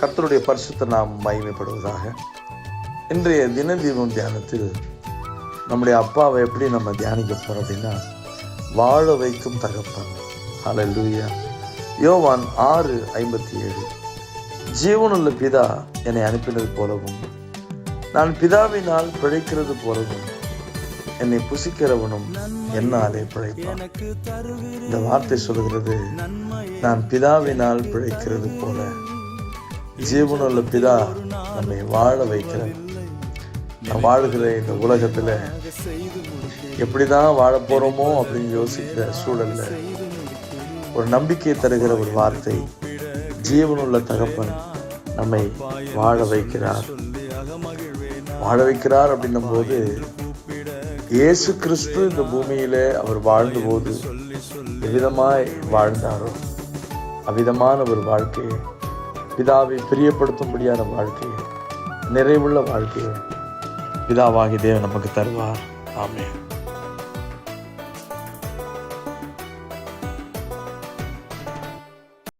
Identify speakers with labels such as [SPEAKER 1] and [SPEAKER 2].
[SPEAKER 1] கர்த்தருடைய பரிசுத்த நாம் மகிமைப்படுவதாக. இன்றைய தின தீபம் தியானத்தில் நம்முடைய அப்பாவை எப்படி நம்ம தியானிக்க போகிறோம் அப்படின்னா வாழ வைக்கும் தகப்பன். ஹalleluya யோவான் ஆறு ஐம்பத்தி ஏழு ஜீவனுள்ள பிதா என்னை அனுப்பினது போலவும் நான் பிதாவினால் பிழைக்கிறது போலவும் என்னை புசிக்கிறவனும் என்னாலே பிழைப்பான். இந்த வார்த்தை சொல்கிறது நான் பிதாவினால் பிழைக்கிறது போல. ஜீவனுள்ள பிதா நம்மை வாழ வைக்கிறார். நான் வாழுகிற இந்த உலகத்துல எப்படிதான் வாழ போகிறோமோ அப்படின்னு யோசிக்கிற சூழலில் ஒரு நம்பிக்கை தருகிற ஒரு வார்த்தை ஜீவனுள்ள தகப்பன் நம்மை வாழ வைக்கிறார். வாழ வைக்கிறார் அப்படின்னும் போது இயேசு கிறிஸ்து இந்த பூமியில் அவர் வாழ்ந்தபோது எவ்விதமாய் வாழ்ந்தாரோ அவ்விதமான ஒரு வாழ்க்கையை பிதாவை பிரியப்படுத்தும்படியான வாழ்க்கையை நிறைவுள்ள வாழ்க்கையை பிதாவாகி தேவன் நமக்கு தருவார். ஆமே